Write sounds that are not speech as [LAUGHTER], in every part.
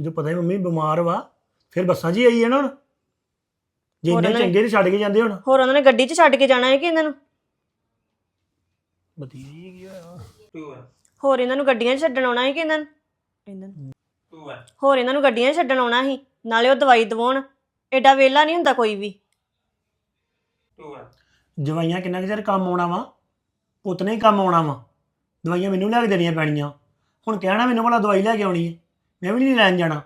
ਜਦੋਂ ਪਤਾ ਹੀ ਮੰਮੀ ਬਿਮਾਰ ਵਾ ਫਿਰ ਬੱਸਾਂ 'ਚ ਹੀ ਆਈ ਹੈ ਨਾ ਹੁਣ। ਜੇ ਹੋਰ ਇੰਨੇ ਉਹਨਾਂ ਨੇ- ਚੰਗੇ ਤੇ ਛੱਡ ਕੇ ਜਾਂਦੇ ਹੁਣ। ਹੋਰ ਉਹਨਾਂ ਨੇ ਗੱਡੀ 'ਚ ਛੱਡ ਕੇ ਜਾਣਾ ਹੈ ਕਿ ਇਹਨਾਂ ਨੂੰ? ਬਤੀਜੀ ਕੀ ਹੋਇਆ two one ਹੋਰ ਇਹਨਾਂ ਨੂੰ ਗੱਡੀਆਂ 'ਚ ਛੱਡਣ ਆਉਣਾ ਹੈ ਕਿ ਇਹਨਾਂ ਨੂੰ? ਇਹਨਾਂ ਨੂੰ। ਹੋਰ ਇਹਨਾਂ ਨੂੰ ਗੱਡੀਆਂ 'ਚ ਛੱਡਣ ਆਉਣਾ ਸੀ ਨਾਲੇ ਉਹ ਦਵਾਈ ਦਵਾਉਣ। ਐਡਾ ਵੇਲਾ ਨਹੀਂ ਹੁੰਦਾ ਕੋਈ ਵੀ। Two one ਦਵਾਈਆਂ ਕਿੰਨਾ ਕੁ ਚਿਰ ਕੰਮ ਆਉਣਾ ਵਾ? ਪੁੱਤ ਨੇ ਹੀ ਕੰਮ ਆਉਣਾ ਵਾ। ਦਵਾਈਆਂ ਮੈਨੂੰ ਲੈ ਕੇ ਦੇਣੀਆਂ ਪੈਣੀਆਂ। ਹੁਣ ਕਹਿਣਾ ਮੈਨੂੰ ਭਲਾ ਦਵਾਈ ਲੈ ਕੇ ਆਉਣੀ ਹੈ। ਮੈਂ ਵੀ ਨਹੀਂ ਲੈਣ ਜਾਣਾ।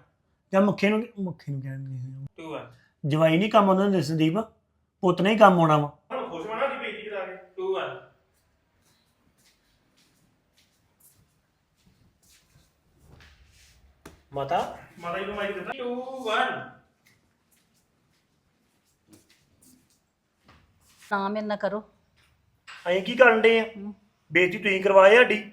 ਜਾਂ ਮੁੱਖੇ ਨੂੰ ਮੁੱਖੇ ਨੂੰ ਕਹਿੰਦੇ two one ਜਵਾਈ ਨਹੀਂ ਕੰਮ ਆਉਂਦਾ ਹੁੰਦਾ ਸੰਦੀਪ। ਪੁੱਤ ਨੇ ਹੀ ਕੰਮ ਆਉਣਾ ਵਾ। ਖੁਸ਼ ਹੋਣਾ ਦੀ ਬੇਇੱਜ਼ਤੀ ਕਰਾ ਕੇ? Two one ਮਾਤਾ? ਮਾਤਾ ਜੀ ਨੂੰ ਮਾਈਕ ਦਿੱਤਾ। Two one ਨਾ ਮੇਰੇ ਨਾਲ ਕਰੋ। ਅਸੀਂ ਕੀ ਕਰਨ ਦੇ ਆ? ਬੇਇੱਜ਼ਤੀ ਤੁਸੀਂ ਕਰਵਾਏ ਸਾਡੀ?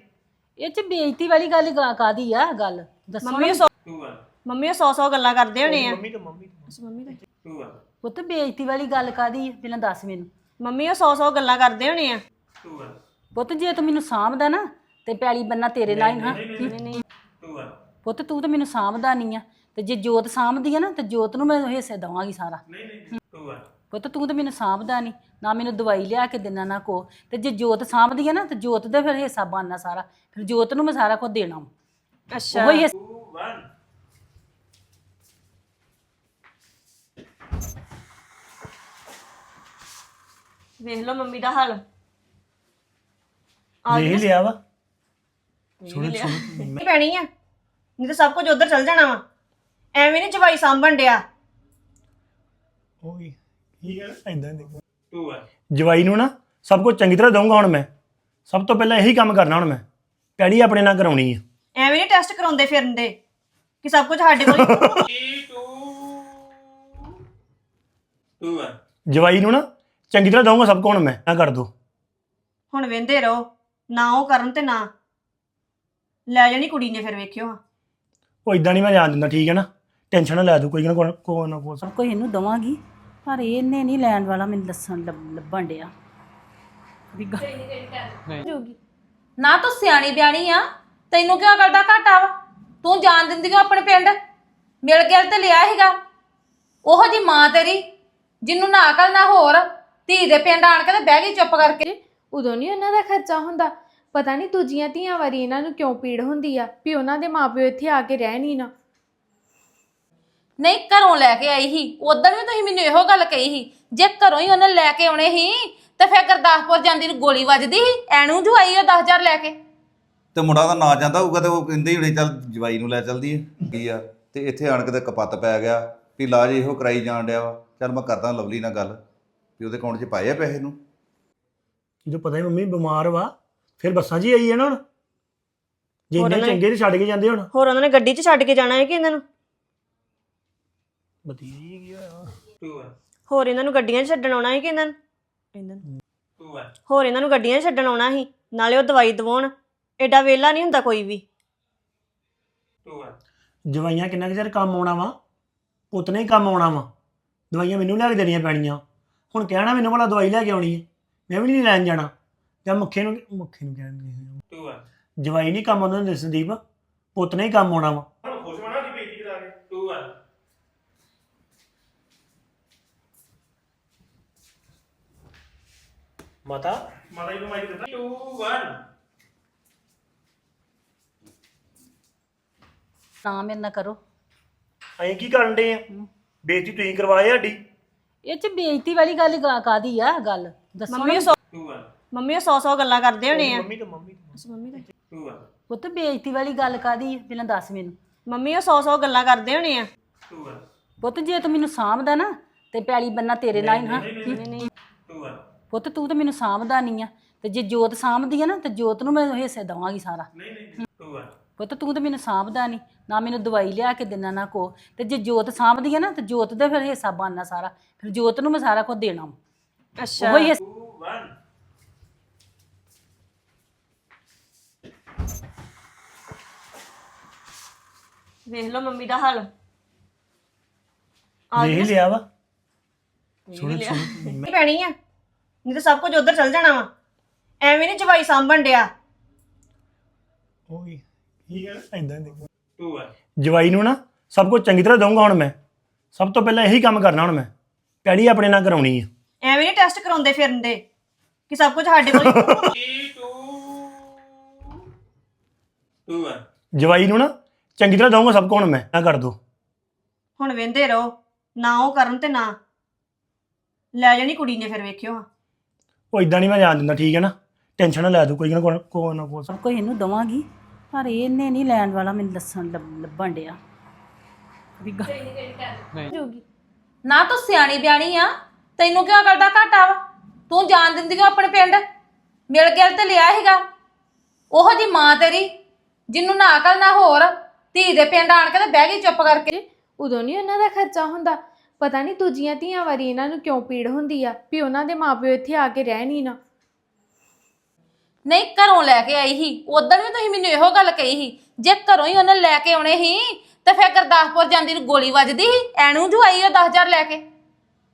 ਇਹ ਚ ਬੇਇੱਜ਼ਤੀ ਵਾਲੀ ਗੱਲ ਕਾਹਦੀ ਆ ਗੱਲ? ਦੱਸੋ ਮੰਮੀ ਨਾ। ਉਹ ਸੌ two one ਮੰਮੀ ਉਹ ਸੌ ਸੌ ਗੱਲਾਂ ਕਰਦੇ ਹੋਣੇ ਆ। ਮੰਮੀ ਤੇ ਮੰਮੀ ਤੇ। ਮੰਮੀ ਦਾ two one ਪੁੱਤ ਬੇਇੱਜ਼ਤੀ ਵਾਲੀ ਗੱਲ ਕਾਹਦੀ ਆ? ਪਹਿਲਾਂ ਦੱਸ ਮੈਨੂੰ। ਮੰਮੀ ਉਹ ਸੌ ਸੌ ਗੱਲਾਂ ਕਰਦੇ ਹੋਣੇ ਆ। Two one ਪੁੱਤ ਜੇ ਤੂੰ ਮੈਨੂੰ ਸਾਂਭਦਾ ਨਾ ਤੇ ਪੈਲੀ ਬੰਨਾ ਤੇਰੇ ਨਾਲ ਹੀ ਹਾਂ two one ਪੁੱਤ ਤੂੰ ਤਾਂ ਮੈਨੂੰ ਸਾਂਭਦਾ ਨਹੀਂ ਆ। ਤੇ ਜੇ ਜੋਤ ਸਾਂਭਦੀ ਆ ਨਾ ਤੇ ਜੋਤ ਨੂੰ ਮੈਂ ਹਿੱਸੇ ਦਵਾਂਗੀ ਸਾਰਾ। ਨਹੀਂ ਨਹੀਂ two one ਪੁੱਤ ਤੂੰ ਤਾਂ ਮੈਨੂੰ ਸਾਂਭਦਾ ਨਹੀਂ। ਨਾ ਮੈਨੂੰ ਦਵਾਈ ਲਿਆ ਕੇ ਦੇਣਾ ਨਾ ਕੋ। ਤੇ ਜੇ ਜੋਤ ਸਾਂਭਦੀ ਆ ਨਾ ਤੇ ਜੋਤ ਦਾ ਫਿਰ ਹਿੱਸਾ ਬਣਨਾ ਸਾਰਾ। ਫਿਰ ਜੋਤ ਨੂੰ ਮੈਂ ਸਾਰਾ ਕੁਝ ਦੇਣਾ। ਅੱਛਾ। ਉਹੀ ਹਿੱਸਾ two one ਵੇਖ ਲਓ ਮੰਮੀ ਦਾ ਹਾਲ। ਵੇਖ ਲਿਆ ਵਾ। ਨਹੀਂ ਪੈਣੀ ਆ? ਨਹੀਂ ਤਾਂ ਸਭ ਕੁਝ ਉਧਰ ਚਲ ਜਾਣਾ ਵਾ। ਐਵੇਂ ਨਹੀਂ ਜਵਾਈ ਸਾਂਭਣ ਡਿਆ। ਉਹ ਕੀ ਦੇ। ਜਵਾਈ ਨੂੰ ਨਾ ਸਭ ਕੁਝ ਚੰਗੀ ਤਰ੍ਹਾਂ ਦਊਂਗਾ ਹੁਣ ਮੈਂ। ਸਭ ਤੋਂ ਪਹਿਲਾਂ ਇਹੀ ਕੰਮ ਕਰਨਾ ਹੁਣ ਮੈਂ। ਪੈੜੀ ਆਪਣੇ ਨਾਲ ਕਰਾਉਣੀ ਆ। ਐਵੇਂ ਨਹੀਂ ਟੈਸਟ ਕਰਾਉਂਦੇ ਫਿਰਦੇ ਕਿ ਸਭ ਕੁਝ ਸਾਡੇ ਕੋਲ [LAUGHS] two one ਜਵਾਈ ਨੂੰ ਨਾ ਚੰਗੀ ਤਰ੍ਹਾਂ ਦਊਂਗਾ ਸਭ ਕੁਝ ਹੁਣ ਮੈਂ ਨਾ ਕਰ ਦੋ। ਹੁਣ ਵੇਂਦੇ ਰਹੋ ਨਾ ਉਹ ਕਰਨ ਤੇ ਨਾ। ਲੈ ਜਾਣੀ ਕੁੜੀ ਨੇ ਫਿਰ ਵੇਖਿਓ ਹਾਂ। ਉਹ ਇਦਾਂ ਨਹੀਂ ਮੈਂ ਜਾਣ ਦਿੰਦਾ ਠੀਕ ਹੈ ਨਾ? ਟੈਨਸ਼ਨ ਨਾ ਲੈ ਤੂੰ ਕੋਈ ਨਾ ਕੋਈ ਕੋਈ ਨਾ ਕੋਈ ਸਭ ਕੁਝ ਇਹਨੂੰ ਦਵਾਂਗੀ ਪਰ ਇਹਨੇ ਨਹੀਂ ਲੈਣ ਵਾਲਾ ਮੈਨੂੰ ਦੱਸਣ ਲੱਭ- ਲੱਭਣ ਡਿਆ। ਵੀ ਗ- ਨਾ ਤੂੰ ਸਿਆਣੀ ਬਿਆਣੀ ਆ। ਤੈਨੂੰ ਕਿਉਂ ਗੱਲ ਦਾ ਘਾਟਾ ਵਾ? ਤੂੰ ਜਾਣ ਦਿੰਦੀ ਕਿਉਂ ਆਪਣੇ ਪਿੰਡ? ਮਿਲ ਗਿਆ ਤੇ ਲਿਆ ਹੈਗਾ ਉਹੋ ਜੀ ਮਾਂ ਤੇਰੀ ਜਿਹਨੂੰ ਨਾ ਅਕਲ ਨਾ ਹੋਰ ਧੀ ਦੇ ਪਿੰਡ ਆਣ ਕੇ ਤੇ ਬਹਿ ਗਈ ਚੁੱਪ ਕਰਕੇ। ਉਦੋਂ ਨਹੀਂ ਉਹਨਾਂ ਦਾ ਖਰਚਾ ਹੁੰਦਾ? ਪਤਾ ਨਹੀਂ ਦੂਜੀਆਂ ਧੀਆਂ ਵਾਰੀ ਇਹਨਾਂ ਨੂੰ ਕਿਉਂ ਪੀੜ ਹੁੰਦੀ ਆ ਵੀ ਉਹਨਾਂ ਦੇ ਮਾਪਿਓ ਇੱਥੇ ਆ ਕੇ ਰਹਿਣ ਹੀ ਨਾ। ਨਹੀਂ ਘਰੋਂ ਲੈ ਕੇ ਆਈ ਸੀ। ਉਦੋਂ ਵੀ ਤੁਸੀਂ ਮੈਨੂੰ ਇਹੋ ਗੱਲ ਕਹੀ ਸੀ। ਜੇ ਘਰੋਂ ਹੀ ਉਹਨੇ ਲੈ ਕੇ ਆਉਣੇ ਸੀ ਤੇ ਫਿਰ ਗੁਰਦਾਸਪੁਰ ਜਾਂਦੀ ਨੂੰ ਗੋਲੀ ਵੱਜਦੀ ਸੀ? ਐਨੂੰ ਜੂ ਆਈ ਉਹ 10000 ਲੈ ਕੇ। ਤੇ ਮੁੰਡਾ ਤਾਂ ਨਾ ਜਾਂਦਾ ਹੋਊਗਾ ਤੇ ਉਹ ਕਹਿੰਦੇ ਹੀ ਹੁਣੇ ਚੱਲ ਜਵਾਈ ਨੂੰ ਲੈ ਚਲਦੀ ਹੈ ਕੀ ਆ? ਤੇ ਇੱਥੇ ਆਣ ਕੇ ਤੇ ਕਪੱਤ ਪੈ ਗਿਆ ਵੀ ਇਲਾਜ ਇਹੋ ਕਰਾਈ ਜਾਣ ਡਿਆ ਵਾ। ਚੱਲ ਮੈਂ ਕਰਦਾ ਲਵਲੀ ਨਾਲ ਗੱਲ ਵੀ ਉਹਦੇ ਅਕਾਊਂਟ 'ਚ ਪਾਏ ਆ ਪੈਸੇ ਨੂੰ। ਜਦੋਂ ਪਤਾ ਹੀ ਮੰਮੀ ਬਿਮਾਰ ਵਾ ਫਿਰ ਬੱਸਾਂ 'ਚ ਹੀ ਆਈ ਹੈ ਨਾ ਹੁਣ। ਜੇ ਹੋਰ ਇੰਨੇ ਉਹਨਾਂ ਨੇ- ਚੰਗੇ ਤੇ ਛੱਡ ਕੇ ਜਾਂਦੇ ਹੁਣ। ਹੋਰ ਉਹਨਾਂ ਨੇ ਗੱਡੀ 'ਚ ਛੱਡ ਕੇ ਜਾਣਾ ਹੈ ਕਿ ਇਹਨਾਂ ਨੂੰ? ਹੋਇਆ two one ਹੋਰ ਇਹਨਾਂ ਨੂੰ ਗੱਡੀਆਂ 'ਚ ਛੱਡਣ ਆਉਣਾ ਹੈ ਕਿ ਇਹਨਾਂ ਨੂੰ? ਇਹਨਾਂ ਨੂੰ। ਹੋਰ ਇਹਨਾਂ ਨੂੰ ਗੱਡੀਆਂ 'ਚ ਛੱਡਣ ਆਉਣਾ ਸੀ ਨਾਲੇ ਉਹ ਦਵਾਈ ਦਵਾਉਣ। ਐਡਾ ਵੇਲਾ ਨਹੀਂ ਹੁੰਦਾ ਕੋਈ ਵੀ। ਦਵਾਈਆਂ ਕਿੰਨਾ ਕੁ ਚਿਰ ਕੰਮ ਆਉਣਾ ਵਾ? ਪੁੱਤ ਨੇ ਹੀ ਕੰਮ ਆਉਣਾ ਵਾ। ਦਵਾਈਆਂ ਮੈਨੂੰ ਲੈ ਕੇ ਦੇਣੀਆਂ ਪੈਣੀਆਂ। ਹੁਣ ਕਹਿਣਾ ਮੈਨੂੰ ਭਲਾ ਦਵਾਈ ਲੈ ਕੇ ਆਉਣੀ ਹੈ ਮੈਂ ਵੀ ਨਹੀਂ ਲੈਣ ਜਾਣਾ। ਜਾਂ ਮੁੱਖੇ ਨੂੰ ਮੁੱਖੇ ਨੂੰ one ਜਵਾਈ ਨਹੀਂ ਕੰਮ ਆਉਂਦਾ ਹੁੰਦਾ ਸੰਦੀਪ। ਪੁੱਤ ਨੇ ਹੀ ਕੰਮ ਆਉਣਾ ਵਾ। ਮਾਤਾ? ਮਾਤਾ ਜੀ ਨੂੰ ਮਾਈਕ ਦਿੱਤਾ two one ਨਾ ਮੇਰੇ ਨਾਲ ਕਰੋ। ਅਸੀਂ ਕੀ ਕਰਨ ਦੇ ਆ? ਬੇਇੱਜ਼ਤੀ ਤੁਸੀਂ ਕਰਵਾਏ ਸਾਡੀ? ਇਹ ਚ ਬੇਇੱਜ਼ਤੀ ਵਾਲੀ ਗੱਲ ਗਾ- ਕਾਹਦੀ ਆ ਗੱਲ? ਦੱਸੋ ਮੰਮੀ। ਉਹ ਸੌ two one ਮੰਮੀ ਉਹ ਸੌ ਸੌ ਗੱਲਾਂ ਕਰਦੇ ਹੋਣੇ ਆ। ਮੰਮੀ ਤੇ ਮੰਮੀ ਤੇ। ਮੰਮੀ ਦਾ ਪੁੱਤ ਬੇਇੱਜ਼ਤੀ ਵਾਲੀ ਗੱਲ ਕਾਹਦੀ ਆ? ਪਹਿਲਾਂ ਦੱਸ ਮੈਨੂੰ। ਮੰਮੀ ਉਹ ਸੌ ਸੌ ਗੱਲਾਂ ਕਰਦੇ ਹੋਣੇ ਆ। ਪੁੱਤ ਜੇ ਤੂੰ ਮੈਨੂੰ ਸਾਂਭਦਾ ਨਾ ਤੇ ਪੈਲੀ ਬੰਨਾ ਤੇਰੇ ਨਾਲ ਹੀ ਹਾਂ ਪੁੱਤ ਤੂੰ ਤਾਂ ਮੈਨੂੰ ਸਾਂਭਦਾ ਨਹੀਂ ਆ। ਤੇ ਜੇ ਜੋਤ ਸਾਂਭਦੀ ਆ ਨਾ ਤੇ ਜੋਤ ਨੂੰ ਮੈਂ ਹਿੱਸੇ ਦਵਾਂਗੀ ਸਾਰਾ। ਪੁੱਤ ਤੂੰ ਤਾਂ ਮੈਨੂੰ ਸਾਂਭਦਾ ਨਹੀਂ ਨਾ ਮੈਨੂੰ ਦਵਾਈ ਲਿਆ ਕੇ ਦੇਣਾ ਨਾ ਕੋ। ਤੇ ਜੇ ਜੋਤ ਸਾਂਭਦੀ ਆ ਨਾ ਤੇ ਜੋਤ ਦਾ ਫਿਰ ਹਿੱਸਾ ਬਣਨਾ ਸਾਰਾ। ਫਿਰ ਜੋਤ ਨੂੰ ਮੈਂ ਸਾਰਾ ਕੁਝ ਦੇਣਾ ਵਾ। ਅੱਛਾ। ਉਹੀ ਹਿੱਸਾ ਵੇਖ ਲਓ ਮੰਮੀ ਦਾ ਹਾਲ। ਵੇਖ ਲਿਆ ਵਾ। ਨਹੀਂ ਪੈਣੀ ਆ? ਨਹੀਂ ਤਾਂ ਸਭ ਕੁਝ ਉਧਰ ਚਲ ਜਾਣਾ ਵਾ। ਐਵੇਂ ਨਹੀਂ ਜਵਾਈ ਸਾਂਭਣ ਡਿਆ। ਉਹ। ਵੀ ਹੈ ਦੇ ਜਵਾਈ ਨੂੰ ਨਾ ਸਭ ਕੁਝ ਚੰਗੀ ਤਰ੍ਹਾਂ ਦਊਂਗਾ ਹੁਣ ਮੈਂ। ਸਭ ਤੋਂ ਪਹਿਲਾਂ ਇਹੀ ਕੰਮ ਕਰਨਾ ਹੁਣ ਮੈਂ। ਪੈੜੀ ਆਪਣੇ ਨਾਲ ਕਰਾਉਣੀ ਆ। ਐਵੇਂ ਨਹੀਂ ਟੈਸਟ ਕਰਾਉਂਦੇ ਫਿਰਨਦੇ ਕਿ ਸਭ ਕੁਝ ਸਾਡੇ ਕੋਲ ਹੀ- 2 2 1 ਜਵਾਈ ਨੂੰ ਨਾ ਚੰਗੀ ਤਰ੍ਹਾਂ ਦਊਂਗਾ ਸਭ ਕੁਝ ਹੁਣ ਮੈਂ। ਨਾ ਕਰ ਦੋ। ਹੁਣ ਵੇਂਦੇ ਰਹੋ। ਨਾ ਉਹ ਕਰਨ ਤੇ ਨਾ। ਲੈ ਜਾਣੀ ਕੁੜੀ ਨੇ ਫਿਰ ਵੇਖਿਓ ਹਾਂ। ਉਹ ਇਦਾਂ ਨਹੀਂ ਮੈਂ ਜਾਣ ਦਿੰਦਾ ਠੀਕ ਹੈ ਨਾ? ਟੈਨਸ਼ਨ ਨਾ ਲੈ ਤੂੰ ਕੋਈ ਨਾ ਕੋਈ ਕੋਈ ਨਾ ਕੋਈ ਸਭ ਕੁਝ ਇਹਨੂੰ ਦਵਾਂਗੀ। ਪਰ ਇਹਨੇ ਨਹੀਂ ਲੈਣ ਵਾਲਾ ਮੈਨੂੰ ਦੱਸਣ ਲੱਭ- ਲੱਭਣ ਡਿਆ। ਵੀ ਗ- ਨਾ ਤੂੰ ਸਿਆਣੀ ਬਿਆਣੀ ਆ ਤੈਨੂੰ ਕਿਉਂ ਕਰਦਾ ਘਾਟਾ ਵਾ? ਤੂੰ ਜਾਣ ਦਿੰਦੀ ਕਿਉਂ ਆਪਣੇ ਪਿੰਡ। ਮਿਲ ਗਿਲ ਤੇ ਲਿਆ ਹੈਗਾ ਉਹੋ ਜੀ ਮਾਂ ਤੇਰੀ ਜਿਹਨੂੰ ਨਾ ਅਕਲ ਨਾ ਹੋਰ ਧੀ ਦੇ ਪਿੰਡ ਆਣ ਕੇ ਤੇ ਬਹਿ ਗਈ ਚੁੱਪ ਕਰਕੇ। ਉਦੋਂ ਨਹੀਂ ਉਹਨਾਂ ਦਾ ਖਰਚਾ ਹੁੰਦਾ? ਪਤਾ ਨਹੀਂ ਦੂਜੀਆਂ ਧੀਆਂ ਵਾਰੀ ਇਹਨਾਂ ਨੂੰ ਕਿਉਂ ਪੀੜ ਹੁੰਦੀ ਆ? ਵੀ ਉਹਨਾਂ ਦੇ ਮਾਪਿਓ ਇੱਥੇ ਆ ਕੇ ਰਹਿਣ ਹੀ ਨਾ। ਨਹੀਂ ਘਰੋਂ ਲੈ ਕੇ ਆਈ ਸੀ। ਉਦੋਂ ਵੀ ਤੁਸੀਂ ਮੈਨੂੰ ਇਹੋ ਗੱਲ ਕਹੀ ਸੀ। ਜੇ ਘਰੋਂ ਹੀ ਉਹਨੇ ਲੈ ਕੇ ਆਉਣੇ ਸੀ ਤੇ ਫਿਰ ਗੁਰਦਾਸਪੁਰ ਜਾਂਦੀ ਨੂੰ ਗੋਲੀ ਵੱਜਦੀ ਸੀ ਐਨੂੰ ਜੂ ਆਈ ਉਹ 10000 ਲੈ ਕੇ।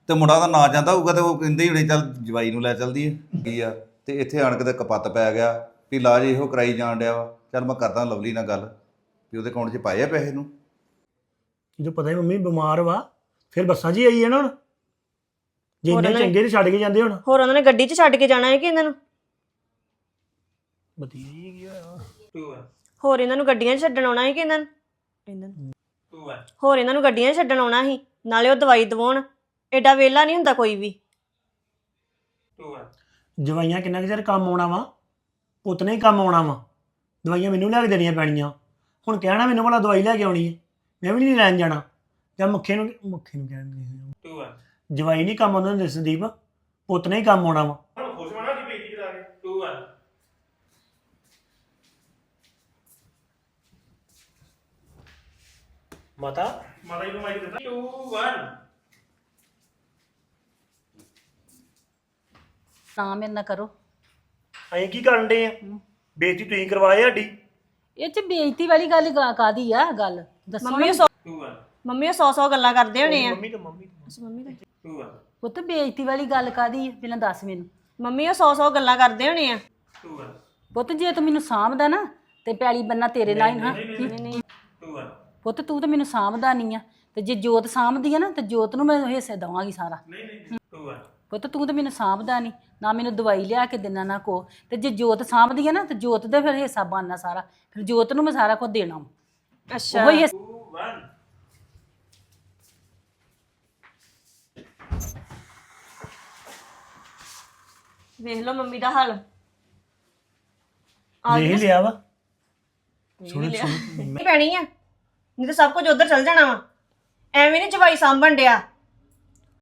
ਤੇ ਮੁੰਡਾ ਤਾਂ ਨਾ ਜਾਂਦਾ ਹੋਊਗਾ ਤੇ ਉਹ ਕਹਿੰਦੇ ਹੀ ਹੋਣੇ ਚੱਲ ਜਵਾਈ ਨੂੰ ਲੈ ਚੱਲਦੀ ਹੈ ਕੀ ਆ? ਤੇ ਇੱਥੇ ਆਣ ਕੇ ਤੇ ਕਪੱਤ ਪੈ ਗਿਆ ਵੀ ਇਲਾਜ ਇਹੋ ਕਰਾਈ ਜਾਣ ਡਿਆ ਵਾ। ਚੱਲ ਮੈਂ ਕਰਦਾ ਲਵਲੀ ਨਾਲ ਗੱਲ ਵੀ ਉਹਦੇ ਅਕਾਊਂਟ 'ਚ ਪਾਏ ਆ ਪੈਸੇ ਨੂੰ ਜਦੋਂ ਪਤਾ ਹੀ ਮੰਮੀ ਬਿਮਾਰ ਵਾ ਫਿਰ ਬੱਸਾਂ 'ਚ ਹੀ ਆਈ ਹੈ ਨਾ ਹੁਣ। ਜੇ ਹੋਰ ਇੰਨੇ ਉਹਨਾਂ ਨੇ- ਚੰਗੇ ਤੇ ਛੱਡ ਕੇ ਜਾਂਦੇ ਹੁਣ। ਹੋਰ ਉਹਨਾਂ ਨੇ ਗੱਡੀ 'ਚ ਛੱਡ ਕੇ ਜਾਣਾ ਹੈ ਕਿ ਇਹਨਾਂ ਨੂੰ? ਵਧੀਆ ਹੀ ਕੀ ਹੋਇਆ? 2 1 ਹੋਰ ਇਹਨਾਂ ਨੂੰ ਗੱਡੀਆਂ 'ਚ ਛੱਡਣ ਆਉਣਾ ਹੈ ਕਿ ਇਹਨਾਂ ਨੂੰ। ਇਹਨਾਂ ਨੂੰ 2 1 ਹੋਰ ਇਹਨਾਂ ਨੂੰ ਗੱਡੀਆਂ 'ਚ ਛੱਡਣ ਆਉਣਾ ਸੀ ਨਾਲੇ ਉਹ ਦਵਾਈ ਦਵਾਉਣ। ਐਡਾ ਵੇਲਾ ਨਹੀਂ ਹੁੰਦਾ ਕੋਈ ਵੀ। 2 1 ਜਵਾਈਆਂ ਕਿੰਨਾ ਕੁ ਚਿਰ ਕੰਮ ਆਉਣਾ ਵਾ? ਪੁੱਤ ਨੇ ਹੀ ਕੰਮ ਆਉਣਾ ਵਾ। ਦਵਾਈਆਂ ਮੈਨੂੰ ਲੈ ਕੇ ਦੇਣੀਆਂ ਪੈਣੀਆਂ। ਹੁਣ ਕਹਿਣਾ ਮੈਨੂੰ ਭਲਾ ਦਵਾਈ ਲੈ ਕੇ ਆਉਣੀ ਹੈ। ਮੈਂ ਵੀ ਨਹੀਂ ਲੈਣ ਜਾਣਾ। ਜਾਂ ਮੁੱਖੇ ਨੂੰ ਮੁੱਖੇ ਨੂੰ ਕਹਿਣਗੇ। 2 1 ਜਵਾਈ ਨਹੀਂ ਕੰਮ ਆਉਂਦਾ ਹੁੰਦਾ ਸੰਦੀਪ। ਪੁੱਤ ਨੇ ਹੀ ਕੰਮ ਆਉਣਾ ਵਾ ਹੁਣ ਖੁਸ਼ ਹੋਣਾ ਦੀ ਬੇਇੱਜ਼ਤੀ ਕਰਾ ਕੇ 2 1 ਮਾਤਾ? ਮਾਤਾ ਜੀ ਨੂੰ ਮਾਈਕ ਦਿੱਤਾ। 2 1 ਨਾ ਮੇਰੇ ਨਾਲ ਕਰੋ। ਅਸੀਂ ਕੀ ਕਰਨ ਦੇ ਆ? ਬੇਇੱਜ਼ਤੀ ਤੁਸੀਂ ਕਰਵਾਏ ਸਾਡੀ? ਇਹ ਚ ਬੇਇੱਜ਼ਤੀ ਵਾਲੀ ਗੱਲ ਗਾ- ਕਾਹਦੀ ਆ ਗੱਲ? ਦੱਸੋ ਮੰਮੀ ਸੌ 2 1 ਮੰਮੀ ਉਹ 100 100 ਗੱਲਾਂ ਕਰਦੇ ਹੋਣੇ ਆ। ਮੰਮੀ ਤਾਂ ਮੰਮੀ ਤਾਂ। ਮੰਮੀ ਦਾ 2 1 ਪੁੱਤ ਬੇਇੱਜ਼ਤੀ ਵਾਲੀ ਗੱਲ ਕਾਹਦੀ ਆ? ਪਹਿਲਾਂ ਦੱਸ ਮੈਨੂੰ। ਮੰਮੀ ਉਹ 100 100 ਗੱਲਾਂ ਕਰਦੇ ਹੋਣੇ ਆ। 2 1 ਪੁੱਤ ਜੇ ਤੂੰ ਮੈਨੂੰ ਸਾਂਭਦਾ ਨਾ ਤੇ ਪੈਲੀ ਬੰਨਾ ਤੇਰੇ ਨਾਲ ਹੀ ਨਾ। 2 1 ਪੁੱਤ ਤੂੰ ਤਾਂ ਮੈਨੂੰ ਸਾਂਭਦਾ ਨਹੀਂ ਆ। ਤੇ ਜੇ ਜੋਤ ਸਾਂਭਦੀ ਆ ਨਾ ਤੇ ਜੋਤ ਨੂੰ ਮੈਂ ਹਿੱਸੇ ਦਵਾਂਗੀ ਸਾਰਾ। ਨਹੀਂ ਨਹੀਂ 2 1 ਪੁੱਤ ਤੂੰ ਤਾਂ ਮੈਨੂੰ ਸਾਂਭਦਾ ਨਹੀਂ ਨਾ ਮੈਨੂੰ ਦਵਾਈ ਲਿਆ ਕੇ ਦੇਣਾ ਨਾ ਕੋ। ਤੇ ਜੇ ਜੋਤ ਸਾਂਭਦੀ ਆ ਨਾ ਤੇ ਜੋਤ ਦੇ ਫਿਰ ਹਿੱਸਾ ਬਣਨਾ ਸਾਰਾ। ਫਿਰ ਜੋਤ ਨੂੰ ਮੈਂ ਸਾਰਾ ਕੁਝ ਦੇਣਾ ਵਾ। ਅੱਛਾ। ਉਹੋ ਹੀ ਹਿੱਸਾ 2 1 ਵੇਖ ਲਓ ਮੰਮੀ ਦਾ ਹਾਲ। ਵੇਖ ਲਿਆ ਵਾ। ਸੁਣ ਸੁਣ। ਪੈਣੀ ਆ? ਨਹੀਂ ਤਾਂ ਸਭ ਕੁਝ ਉਧਰ ਚਲ ਜਾਣਾ ਵਾ। ਐਵੇਂ ਨਹੀਂ ਜਵਾਈ ਸਾਂਭਣ ਡਿਆ।